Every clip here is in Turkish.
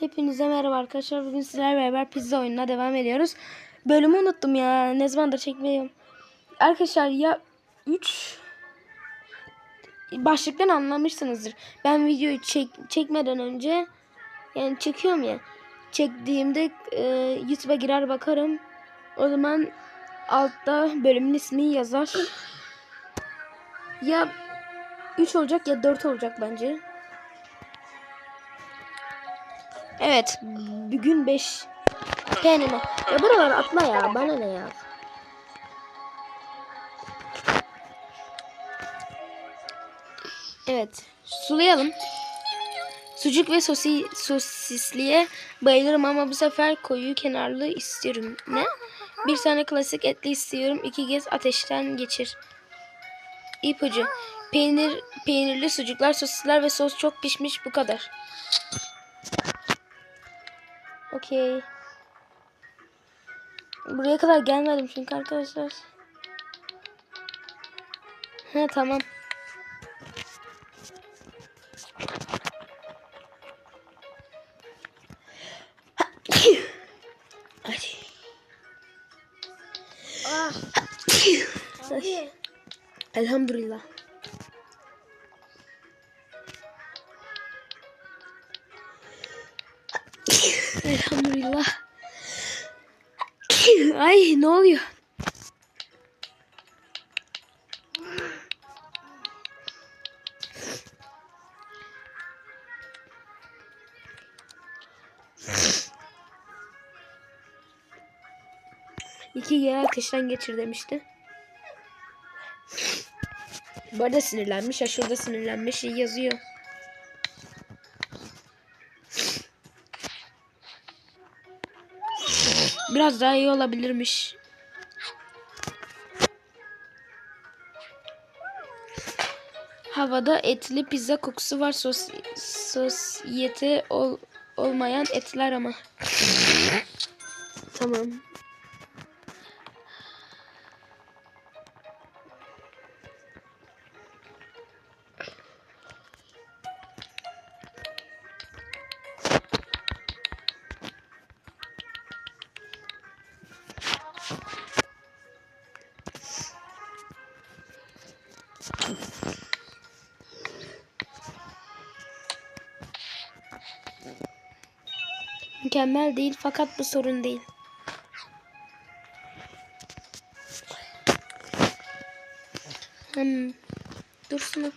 Hepinize merhaba arkadaşlar. Bugün sizlerle beraber pizza oyununa devam ediyoruz. Bölümü unuttum ya. Ne zamandır çekmiyorum. Arkadaşlar ya 3 başlıktan anlamışsınızdır. Ben videoyu çek, çekmeden önce yani çekiyorum ya. Çektiğimde e, YouTube'a girer bakarım. O zaman altta bölümün ismi yazar. Ya 3 olacak ya 4 olacak bence. Evet. Bugün 5. Penime. Ya buralar atma ya. Bana ne ya. Evet. Sulayalım. Sucuk ve sosi, sosisliye bayılırım ama bu sefer koyu kenarlı istiyorum. Ne? Bir tane klasik etli istiyorum. İki kez ateşten geçir. İpucu. Peynir, peynirli sucuklar, sosisler ve sos çok pişmiş bu kadar. Okey. Buraya kadar gelmedim çünkü arkadaşlar. He tamam. Ah. Elhamdülillah. İki kere ateşten geçir demişti. Bu arada sinirlenmiş. Ya şurada sinirlenmiş yazıyor. Biraz daha iyi olabilirmiş. Havada etli pizza kokusu var. Sos, sosyete ol, olmayan etler ama. tamam. Mükemmel değil fakat bu sorun değil. Hmm. Dursun.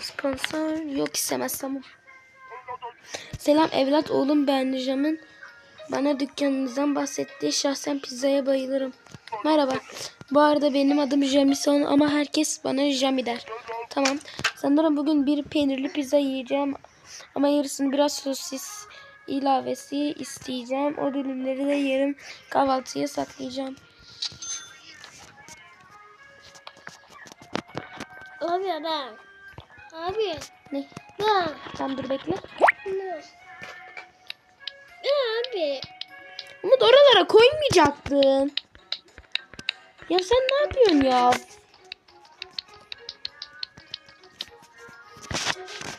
Sponsor yok istemez tamam. Selam evlat oğlum ben Nijam'ın bana dükkanınızdan bahsettiği şahsen pizzaya bayılırım. Merhaba. Bu arada benim adım Jamison ama herkes bana Jami der. Tamam. Sanırım bugün bir peynirli pizza yiyeceğim ama yarısını biraz sosis ilavesi isteyeceğim. O dilimleri de yarım kahvaltıya saklayacağım. abi adam. Abi. Ne? Ya. Tamam dur bekle. Ne? Abi. Umut oralara koymayacaktın. Ya sen ne yapıyorsun ya?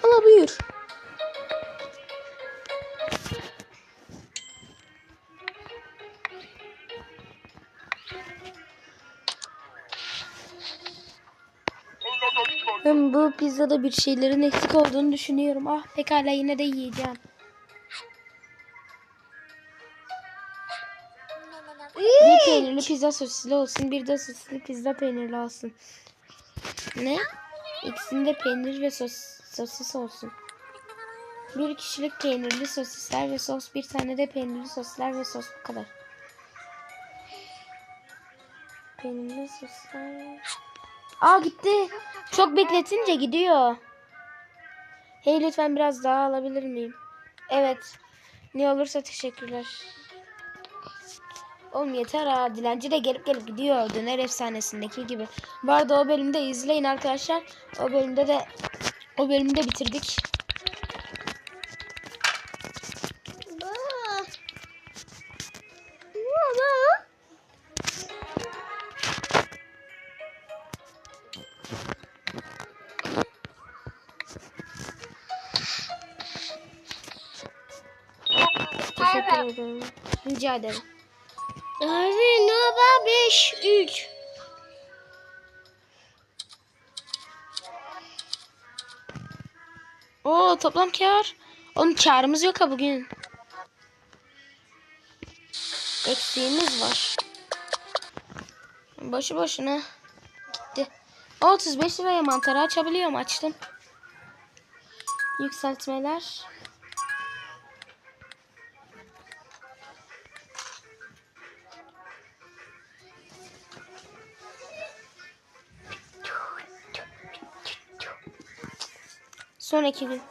Allah buyur. Pizzada bir şeylerin eksik olduğunu düşünüyorum. Ah pekala yine de yiyeceğim. Bir peynirli pizza sosisli olsun. Bir de sosisli pizza peynirli olsun. Ne? İkisinde peynir ve sos, sosis olsun. Bir kişilik peynirli sosisler ve sos. Bir tane de peynirli sosisler ve sos. Bu kadar. Peynirli sosisler. Aa gitti. Çok bekletince gidiyor. Hey lütfen biraz daha alabilir miyim? Evet. Ne olursa teşekkürler. Oğlum yeter ha. Dilenci de gelip gelip gidiyor. Döner efsanesindeki gibi. Bu arada o bölümde izleyin arkadaşlar. O bölümde de o bölümde bitirdik. Rica ederim. Abi Nova 5 3. Oo toplam kar. Onun karımız yok ha bugün. Eksiğimiz var. Boşu boşuna gitti. 35 liraya mantarı açabiliyorum. Açtım. Yükseltmeler. Sonraki gün.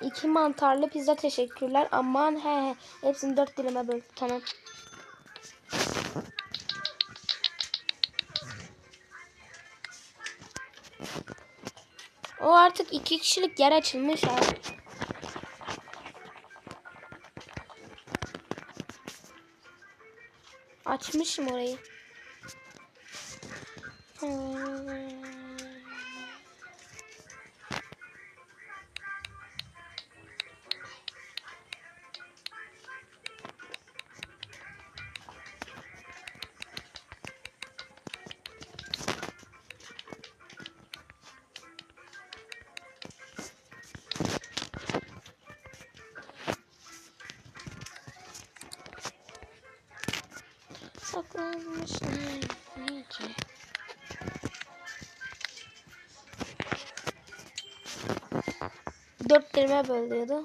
İki mantarlı pizza teşekkürler. Aman he he. Hepsini dört dilime böl. Tamam. O artık iki kişilik yer açılmış abi. Açmışım orayı. Saklanmış iyice. Dört kelime bölüyordu.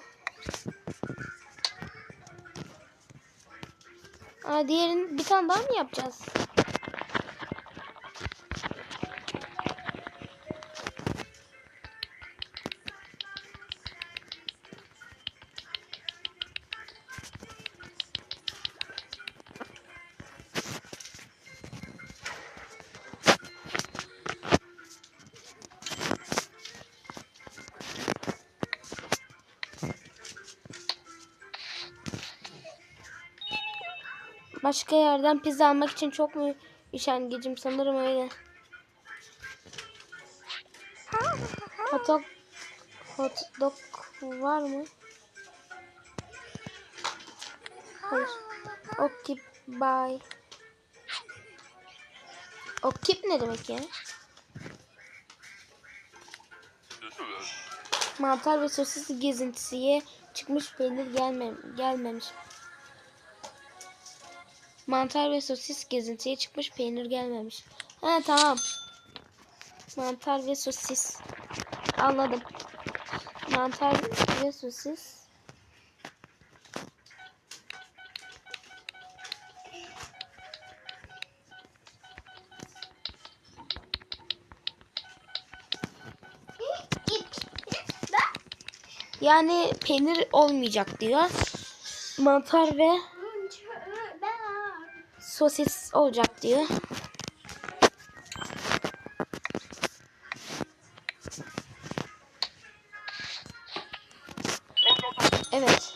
Aa, diğerini bir tane daha mı yapacağız? Başka yerden pizza almak için çok mu üşengecim sanırım öyle. Hot dog, hot dog var mı? Hayır. Okip bye. Okip ne demek ya? Mantar ve sosis gezintisiye çıkmış peynir gelmem gelmemiş. Mantar ve sosis gezintiye çıkmış peynir gelmemiş. He tamam. Mantar ve sosis. Anladım. Mantar ve sosis. Yani peynir olmayacak diyor. Mantar ve sosis olacak diyor. Evet.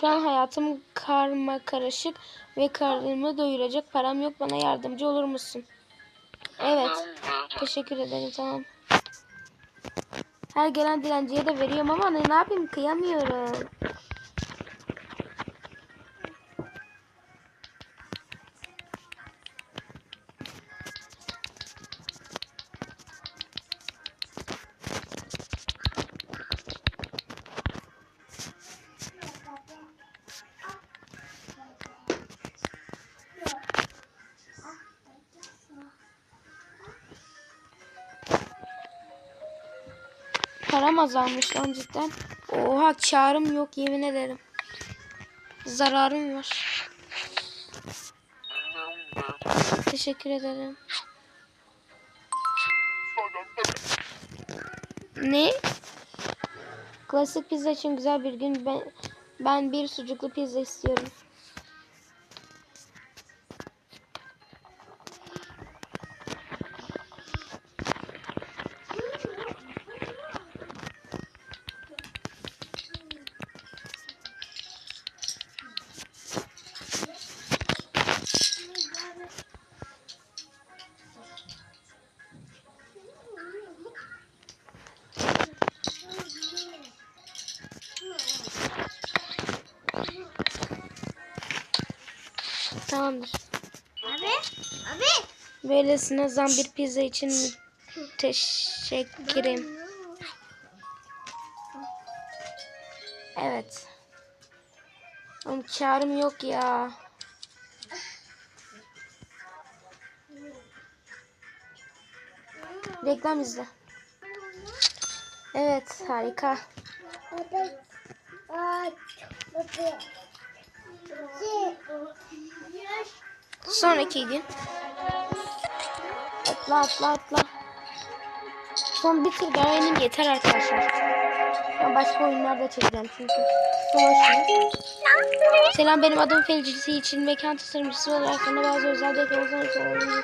Şu an hayatım karma karışık ve karnımı doyuracak param yok. Bana yardımcı olur musun? Evet. Teşekkür ederim. Tamam. Her gelen dilenciye de veriyorum ama ne yapayım kıyamıyorum. Param azalmış lan cidden. Oha karım yok yemin ederim. Zararım var. Teşekkür ederim. Ne? Klasik pizza için güzel bir gün. Ben ben bir sucuklu pizza istiyorum. Tamamdır. Abi. Abi. Böylesine zambir pizza için teşekkürüm. Evet. Oğlum karım yok ya. Reklam izle. Evet harika. Sonraki gün. Atla atla atla. Son bir tur daha oynayayım yeter arkadaşlar. Ben başka oyunlar da çekeceğim çünkü. Selam benim adım Felicity için mekan tasarımcısı olarak sana bazı özel dekorasyon söyleyeceğim.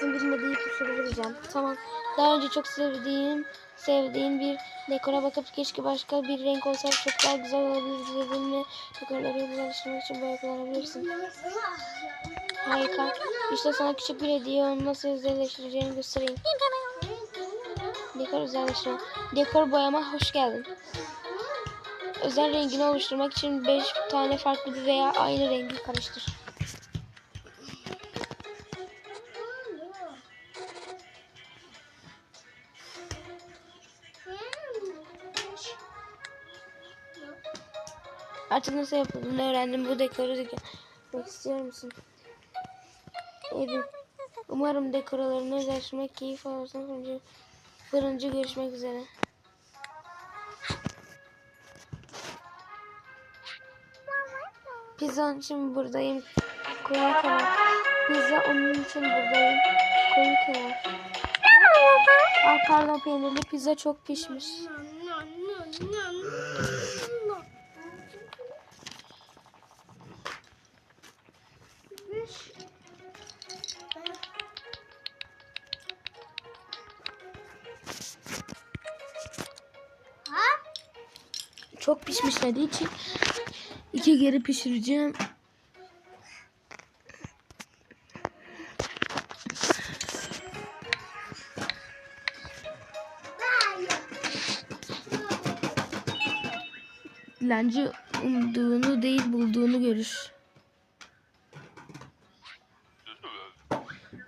Sizin bilmediği ipuçları vereceğim. Tamam. Daha önce çok sevdiğim sevdiğim bir dekora bakıp keşke başka bir renk olsa çok daha güzel olabilir dediğimle dekorları güzelleştirmek için böyle kullanabilirsin. Harika. İşte sana küçük bir hediye onu nasıl özelleştireceğimi göstereyim. Dekor özelleştirme. Dekor boyama hoş geldin. Özel rengini oluşturmak için 5 tane farklı veya aynı rengi karıştır. Artık nasıl yapıldığını öğrendim. Bu dekoru dikkat istiyor musun? Evet. Umarım dekoralarını özelleştirmek keyif alırsan fırıncı, fırıncı görüşmek üzere. Pizza için buradayım. Koyu kenar. Pizza onun için buradayım. Koyu kenar. Aa, pardon peynirli pizza çok pişmiş. Çok pişmiş dediği için iki geri pişireceğim. Dilenci umduğunu değil bulduğunu görür.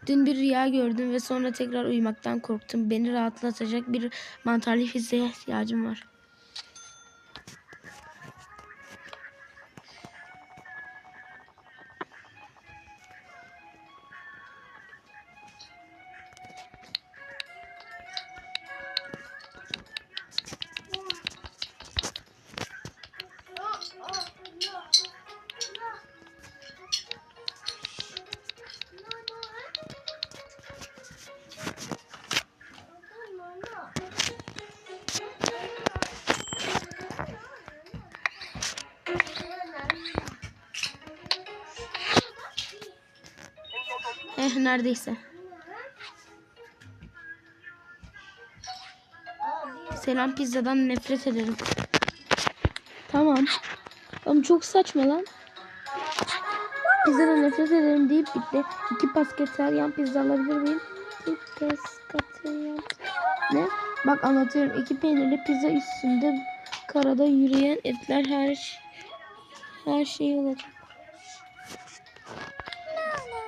Dün bir rüya gördüm ve sonra tekrar uyumaktan korktum. Beni rahatlatacak bir mantarlı fiziğe ihtiyacım var. Eh neredeyse. Selam pizzadan nefret ederim. Tamam. Ama çok saçma lan. Pizzadan nefret ederim deyip bitti. İki pasketeryan pizza alabilir miyim? Ne? Bak anlatıyorum. İki peynirli pizza üstünde karada yürüyen etler her her şey olacak.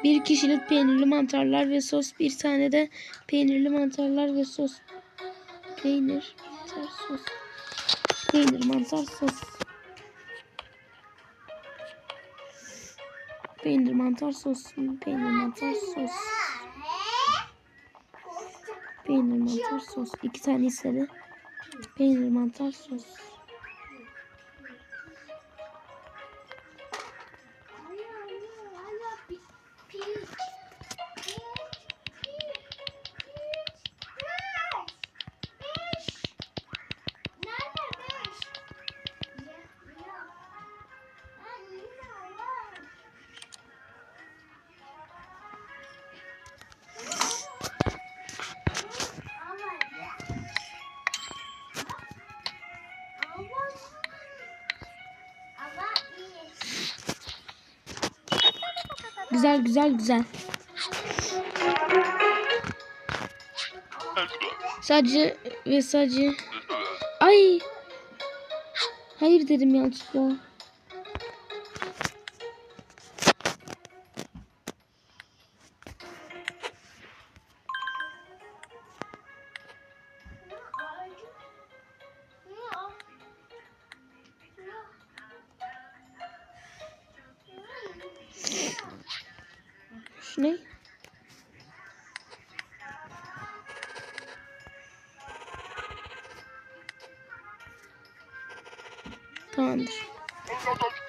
Bir kişilik peynirli mantarlar ve sos. Bir tane de peynirli mantarlar ve sos. Peynir, mantar, sos. Peynir, mantar, sos. Peynir, mantar, sos. Peynir, mantar, sos. Peynir, mantar, sos. İki tane istedi. Peynir, mantar, sos. Güzel, güzel, güzel. Sadece ve sadece... Ay! Hayır dedim yanlışlıkla.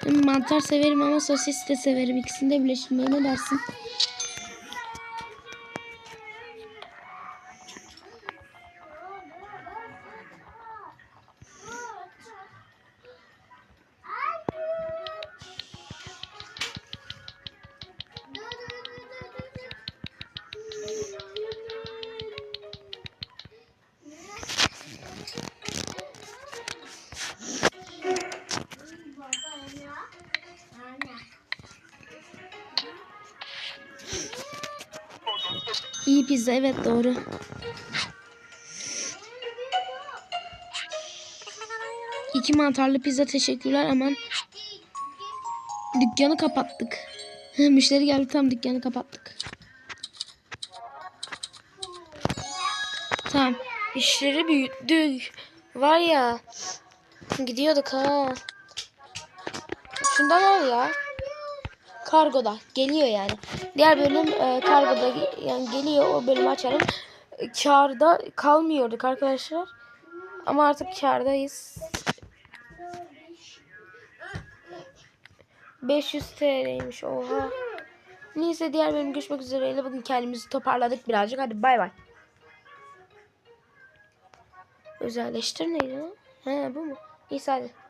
Ben mantar severim ama sosis de severim. İkisini de birleştirmeye ne dersin? İyi pizza evet doğru. İki mantarlı pizza teşekkürler aman. Dükkanı kapattık. Müşteri geldi tam dükkanı kapattık. Tamam. İşleri büyüttük. Var ya. Gidiyorduk ha. Şundan al ya. Kargoda. Geliyor yani. Diğer bölüm e, kargoda yani geliyor. O bölümü açarım. Kârda kalmıyorduk arkadaşlar. Ama artık kârdayız. 500 TL'ymiş oha. Neyse diğer bölüm görüşmek üzereyle. Bugün kendimizi toparladık birazcık. Hadi bay bay. Özelleştir neydi? He bu mu? Neyse hadi.